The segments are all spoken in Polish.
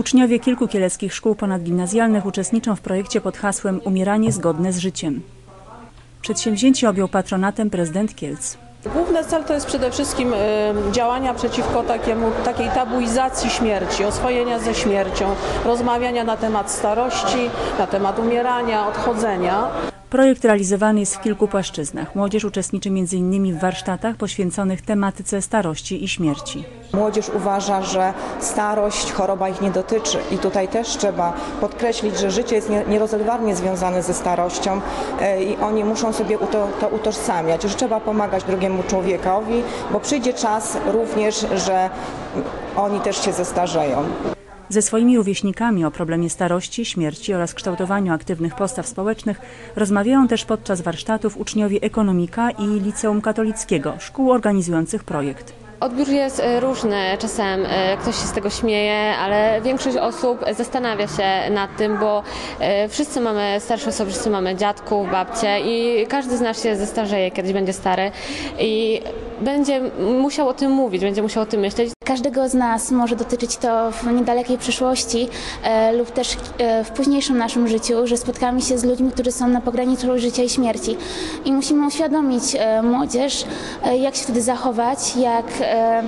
Uczniowie kilku kieleckich szkół ponadgimnazjalnych uczestniczą w projekcie pod hasłem Umieranie zgodne z życiem. Przedsięwzięcie objął patronatem prezydent Kielc. Główny cel to jest przede wszystkim działania przeciwko takiemu, takiej tabuizacji śmierci, oswojenia ze śmiercią, rozmawiania na temat starości, na temat umierania, odchodzenia. Projekt realizowany jest w kilku płaszczyznach. Młodzież uczestniczy m.in. w warsztatach poświęconych tematyce starości i śmierci. Młodzież uważa, że starość, choroba ich nie dotyczy i tutaj też trzeba podkreślić, że życie jest nie- nierozerwalnie związane ze starością e, i oni muszą sobie to, to utożsamiać, że trzeba pomagać drugiemu człowiekowi, bo przyjdzie czas również, że oni też się zestarzeją. Ze swoimi rówieśnikami o problemie starości, śmierci oraz kształtowaniu aktywnych postaw społecznych rozmawiają też podczas warsztatów uczniowie ekonomika i liceum katolickiego, szkół organizujących projekt. Odbiór jest e, różny, czasem e, ktoś się z tego śmieje, ale większość osób zastanawia się nad tym, bo e, wszyscy mamy starsze osoby, wszyscy mamy dziadków, babcie i każdy z nas się zestarzeje, kiedyś będzie stary i będzie musiał o tym mówić, będzie musiał o tym myśleć. Każdego z nas może dotyczyć to w niedalekiej przyszłości e, lub też e, w późniejszym naszym życiu, że spotkamy się z ludźmi, którzy są na pograniczu życia i śmierci. I musimy uświadomić e, młodzież, e, jak się wtedy zachować, jak e,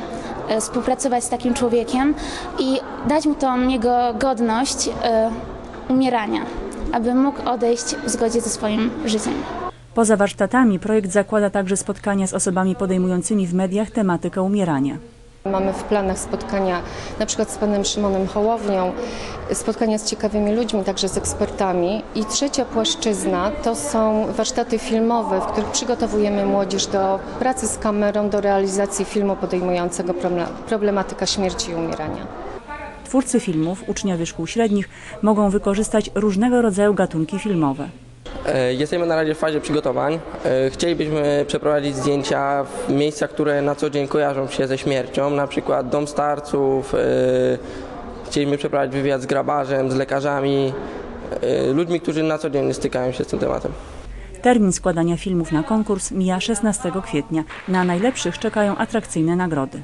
e, współpracować z takim człowiekiem i dać mu tą jego godność e, umierania, aby mógł odejść w zgodzie ze swoim życiem. Poza warsztatami projekt zakłada także spotkania z osobami podejmującymi w mediach tematykę umierania. Mamy w planach spotkania na przykład z panem Szymonem Hołownią, spotkania z ciekawymi ludźmi, także z ekspertami. I trzecia płaszczyzna to są warsztaty filmowe, w których przygotowujemy młodzież do pracy z kamerą, do realizacji filmu podejmującego problem- problematyka śmierci i umierania. Twórcy filmów, uczniowie szkół średnich mogą wykorzystać różnego rodzaju gatunki filmowe. E, Jesteśmy na razie w fazie przygotowań. E, Chcielibyśmy przeprowadzić zdjęcia w miejscach, które na co dzień kojarzą się ze śmiercią, na przykład dom starców. e, Chcielibyśmy przeprowadzić wywiad z grabarzem, z lekarzami, ludźmi, którzy na co dzień stykają się z tym tematem. Termin składania filmów na konkurs mija 16 kwietnia. Na najlepszych czekają atrakcyjne nagrody.